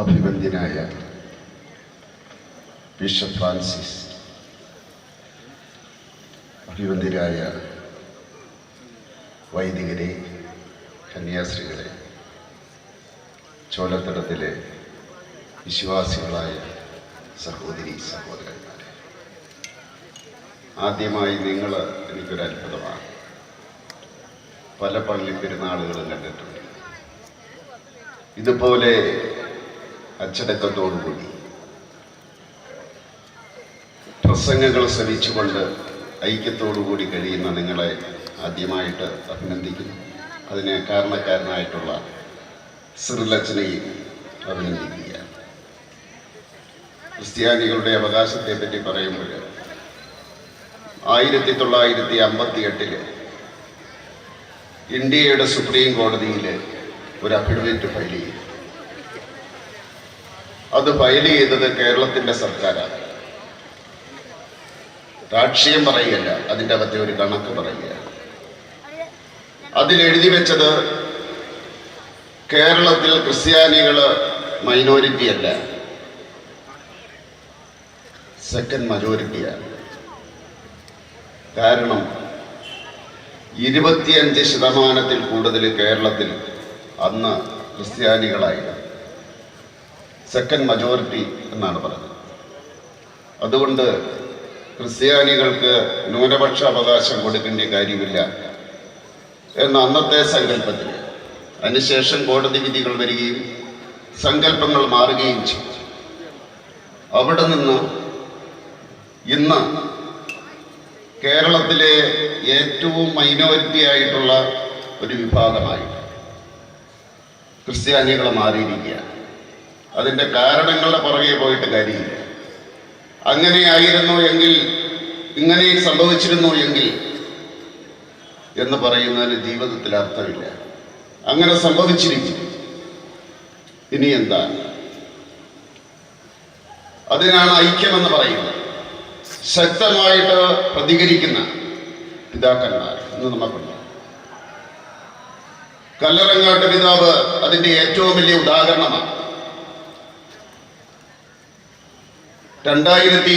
അഭിവന്ദ്യനായ bishop Francis അഭിവന്ദ്യരായ വൈദികരെ കന്യാസ്ത്രീകളെ ചോലത്തടത്തിലെ വിശ്വാസികളായ സഹോദരി സഹോദരന്മാരെ. ആദ്യമായി നിങ്ങൾ എനിക്കൊരു അത്ഭുതമാണ് പല പള്ളി പെരുന്നാളുകളും കണ്ടിട്ടുണ്ട്. ഇതുപോലെ അച്ചടക്കത്തോടുകൂടി. പ്രസംഗങ്ങൾ ശ്രമിച്ചുകൊണ്ട് ഐക്യത്തോടുകൂടി കഴിയുന്ന നിങ്ങളെ ആദ്യമായിട്ട് അഭിനന്ദിക്കുന്നു. അതിന് കാരണക്കാരനായിട്ടുള്ള സിറിലച്ചനെയും അഭിനന്ദിക്കുക ക്രിസ്ത്യാനികളുടെ അവകാശത്തെ പറ്റി പറയുമ്പോൾ ആയിരത്തി തൊള്ളായിരത്തി അമ്പത്തി എട്ടിൽ ഇന്ത്യയുടെ സുപ്രീം കോടതിയിൽ ഒരു അഫിഡവിറ്റ് ഫയൽ ചെയ്തു. അത് ഫയൽ ചെയ്തത് കേരളത്തിന്റെ സർക്കാരാണ്. രാഷ്ട്രീയം പറയുകയല്ല അതിന്റെ അകത്തെ ഒരു കണക്ക് പറയുക അതിൽ എഴുതി വെച്ചത് കേരളത്തിൽ ക്രിസ്ത്യാനികൾ മൈനോരിറ്റി അല്ല സെക്കൻഡ് മജോറിറ്റിയാണ്. കാരണം ഇരുപത്തിയഞ്ച് ശതമാനത്തിൽ കൂടുതൽ കേരളത്തിൽ അന്ന് ക്രിസ്ത്യാനികളായിരുന്നു. സെക്കൻഡ് മജോറിറ്റി എന്നാണ് പറഞ്ഞത്. അതുകൊണ്ട് ക്രിസ്ത്യാനികൾക്ക് ന്യൂനപക്ഷ അവകാശം കൊടുക്കേണ്ട കാര്യമില്ല എന്ന അന്നത്തെ സങ്കല്പത്തിൽ. അതിനുശേഷം കോടതി വിധികൾ വരികയും സങ്കല്പങ്ങൾ മാറുകയും ചെയ്തു. അവിടെ നിന്ന് ഇന്ന് കേരളത്തിലെ ഏറ്റവും മൈനോറിറ്റി ആയിട്ടുള്ള ഒരു വിഭാഗമായി ക്രിസ്ത്യാനികൾ മാറിയിരിക്കുകയാണ്. അതിന്റെ കാരണങ്ങളുടെ പുറകെ പോയിട്ട് കാര്യമില്ല. അങ്ങനെയായിരുന്നു എങ്കിൽ ഇങ്ങനെ സംഭവിച്ചിരുന്നു എങ്കിൽ എന്ന് പറയുന്നതിന് ജീവിതത്തിൽ അർത്ഥമില്ല. അങ്ങനെ സംഭവിച്ചിരിക്കും. ഇനി എന്താ? അതിനാണ് ഐക്യമെന്ന് പറയുന്നത്. ശക്തമായിട്ട് പ്രതികരിക്കുന്ന പിതാക്കന്മാർ ഇന്ന് നമുക്കുണ്ട്. കല്ലറങ്ങാട്ട് പിതാവ് അതിന്റെ ഏറ്റവും വലിയ ഉദാഹരണമാണ്. രണ്ടായിരത്തി